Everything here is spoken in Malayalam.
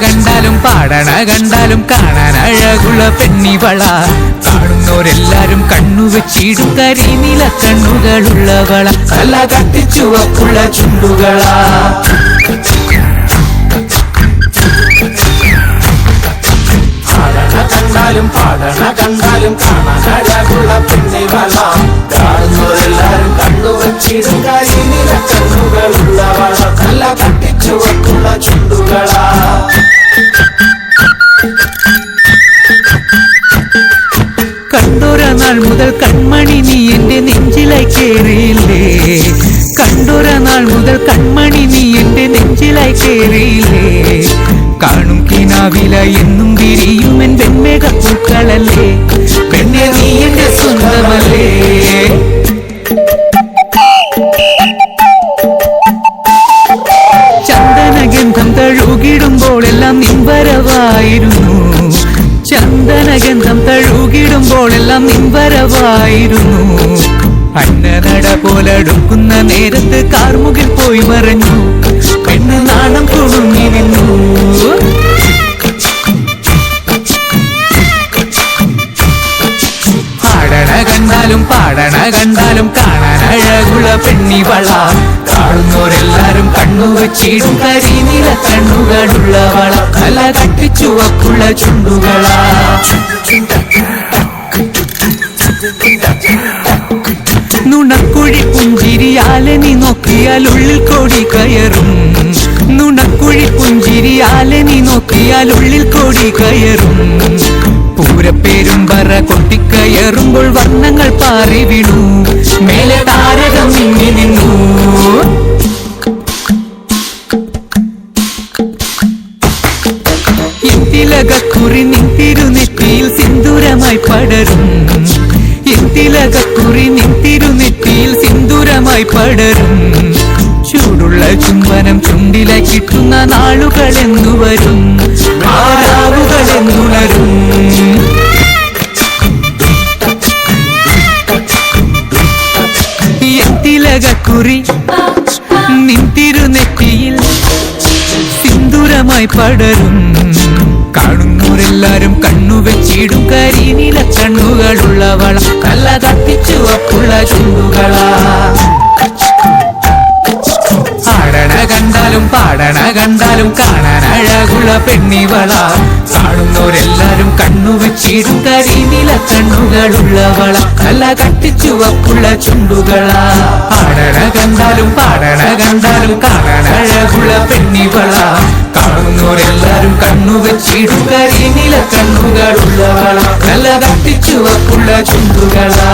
കണ്ടാലും പാടണ കണ്ടാലും കാണാൻ അഴകുള്ള പെണ്ണിവള. കാണുന്നോരെല്ലാരും കണ്ണു വെച്ചിടും കരിനില കണ്ണുകളുള്ളവള. തല കത്തിച്ചുവപ്പുള്ള ചുണ്ടുകളാ. പാടണ കണ്ടാലും കാണാൻ അഴകുള്ള പെണ്ണിവള കാണുന്നവരെല്ലാരും കണ്ടുവച്ചിടും കരിനില കണ്ണുകളുള്ളവള നല്ല കട്ടിച്ചുവക്കുള്ള ചുണ്ടുകളാ. കണ്ടൊര നാൾ മുതൽ കൺമണി നീ എന്റെ നെഞ്ചിലായി കേറിയില്ലേ? കണ്ടൊര നാൾ മുതൽ കൺമണി നീ എന്റെ നെഞ്ചിലായി കേറിയില്ലേ? കാണും കിനാവില എന്നും വിരിയും എൻ വെൺമേഘ ചന്ദനഗന്ധം തഴുകിടുമ്പോൾ എല്ലാം നിൻവരവായിരുന്നു അന്നനട പോലടുക്കുന്ന നേരത്ത് കാർമുകിൽ പോയി മറഞ്ഞു. പെണ്ണ് നാണം കുടുങ്ങി നിന്നു. പാടണ കണ്ടാലും പാടണ കണ്ടാലും കാണാൻ പെണ്ണി പെണ്ണിവള കാണുന്നവരെല്ലാരും കണ്ണു വെച്ചിടും കരിനീല കണ്ണുകളുള്ളവള കല കട്ടിച്ചുവപ്പുള്ള ചുണ്ടുകളാ. നുണക്കുഴി പുഞ്ചിരിയാലെ നീ നോക്കിയാൽ ഉള്ളിൽ കോടി കയറും. നുണക്കുഴി പുഞ്ചിരിയാലെ നീ നോക്കിയാൽ ഉള്ളിൽ കോടി കയറും. പൂരപ്പേരും പറ കൊട്ടിക്കയറുമ്പോൾ വർണങ്ങൾ പാറി വീണു ഇന്തിലകക്കുറി നിന്തിരുനെറ്റിയിൽ സിന്ദൂരമായി പടരും. ഇന്തിലകക്കുറി നിന്തിരുനെറ്റിയിൽ സിന്ദൂരമായി പടരും. ചൂടുള്ള ചുംബനം ചുണ്ടിലായി കിട്ടുന്ന നാളുകളെന്നു വരും. ആരാവുകൾ എന്നുണരും എന്തിലകക്കുറി നിന്തിരുനെറ്റിയിൽ സിന്ദൂരമായി പടരും. കാണുന്നവരെല്ലാരും കണ്ണു വെച്ചിടും കരിനില കണ്ണുകളുള്ളവള കല്ല കത്തിച്ചുവപ്പുള്ള ചുണ്ടുകളാ. ആടണ കണ്ടാലും പാടണ കണ്ടാലും കാണാൻ അഴകുള്ള പെണ്ണിവള. കാണുന്നവരെല്ലാരും കണ്ണു വെച്ചിടും കരിനില കണ്ണുകളുള്ളവള തട്ടിച്ചു അപ്പുള്ള ചുണ്ടുകളാ. പാടണ കണ്ടാലും പാടണ കണ്ടാലും കാണാൻ അഴകുള്ള പെണ്ണിവള. കണ്ണു വെച്ചിടും കരിനില കണ്ണുകളുള്ളവള നല്ല കട്ടിച്ചുവപ്പുള്ള ചുണ്ടുകളാ